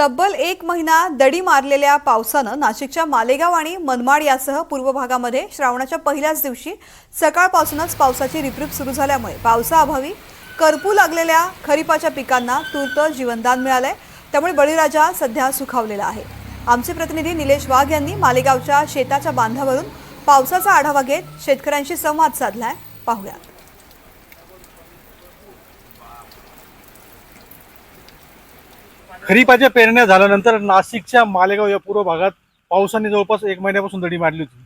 तब्बल एक महिना दडी मारलेल्या पावसानं नाशिकच्या मालेगाव आणि मनमाड यासह पूर्व भागामध्ये श्रावणाच्या पहिल्याच दिवशी सकाळपासूनच पावसाची रिपरिप सुरू झाल्यामुळे पावसाअभावी करपू लागलेल्या खरीपाच्या पिकांना तूर्त जीवनदान मिळालंय. त्यामुळे बळीराजा सध्या सुखावलेला आहे. आमचे प्रतिनिधी निलेश वाघ यांनी मालेगावच्या शेताच्या बांधावरून पावसाचा आढावा घेत शेतकऱ्यांशी संवाद साधलाय. पाहुयात. खरीपाच्या पेरण्या झाल्यानंतर नाशिकच्या मालेगाव या पूर्व भागात पावसाने जवळपास एक महिन्यापासून दडी मारली होती.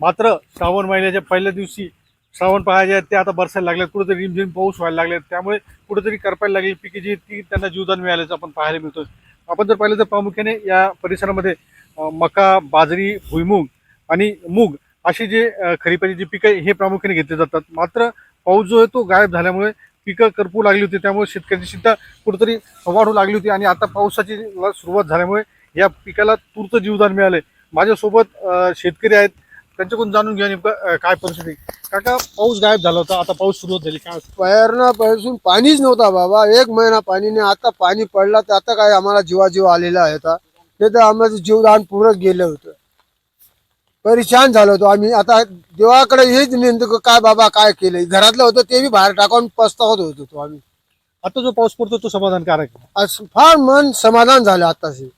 मात्र श्रावण महिन्याच्या पहिल्या दिवशी श्रावण पहायचे आहेत ते आता बरसायला लागले कुठेतरी रिमझिम पाऊस व्हायला लागले त्यामुळे कुठेतरी करपायला लागली पिके जी ती त्यांना जीवदान मिळाल्याचं आपण पाहायला मिळतोय. आपण जर पाहिलं तर प्रामुख्याने या परिसरामध्ये मका बाजरी भुईमूग आणि मूग अशी जे खरीपाची जी पिकं आहे, हे प्रामुख्याने घेतले जातात. मात्र पाऊस जो आहे तो गायब झाल्यामुळे पिकं करपू लागली होती त्यामुळे शेतकऱ्यांची चिंता कुठेतरी वाढू लागली होती आणि आता पावसाची सुरुवात झाल्यामुळे या पिकाला तूर्त जीवदान मिळाले. माझ्यासोबत शेतकरी आहेत. त्यांच्याकडून जाणून घ्या नेमकं काय परिस्थिती. काका पाऊस गायब झाला होता आता पाऊस सुरुवात झाली. काय पैरणापासून पाणीच नव्हता बाबा. एक महिना पाणी नाही आता पाणी पडला तर आता काय आम्हाला जीवाजीव आलेला आहे आता. नाही तर आम्हाला जीवदान पूर्ण गेलं होतं. परेशान झालो होतो आम्ही. आता देवाकडे हेच नेमकं काय बाबा काय केलंय? घरातलं होतं ते बी बाहेर टाकून पस्तावत होत होतो आम्ही. आता जो पाऊस पडतो तो समाधानकारक आहे. आज फार मन समाधान झालं आताशी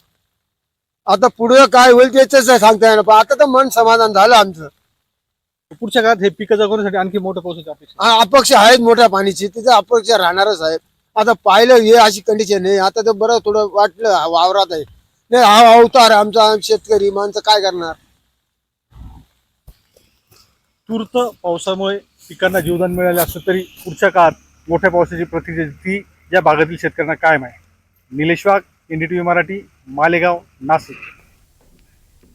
आता पुढे काय होईल त्याच सांगता येणार पण आता तर मन समाधान झालं आमचं. पुढच्या काळात हे पिकं जगवण्यासाठी आणखी मोठं पावसाची अपेक्षा हा, अपक्ष आहेत मोठ्या पाणीची तिथे अपक्ष राहणारच आहेत. आता पाहिलं हे अशी कंडिशन आहे आता तर बरं थोडं वाटलं वावरात आहे. नाही हा अवतार आमचा शेतकरी माणसं काय करणार? तूर्त पावसामुळे पिकांना जीवदान मिळाले असलं तरी पुढच्या काळात मोठ्या पावसाची प्रतिक्रिया ती या भागातील शेतकऱ्यांना कायम आहे. निलेश वाघ व्ही मराठी मालेगाव नाशिक.